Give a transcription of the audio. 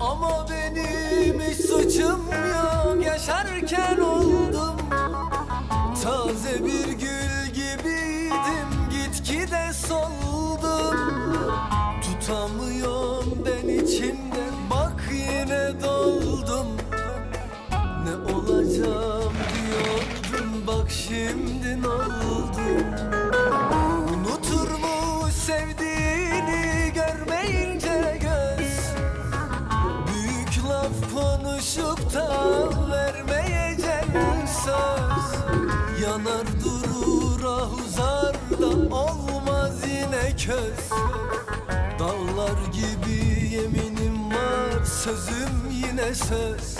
Ama benim hiç suçum yok. Yaşarken oldum. Taze bir gül gibiydim. Gitgide soldum. Tutamıyorum ben içimde. Bak yine doldum. Ne olacağım diyordum. Bak şimdi ne oldum konuşup da vermeyeceğim söz. Yanar durur ah da olmaz yine köz. Dağlar gibi yeminim var sözüm yine söz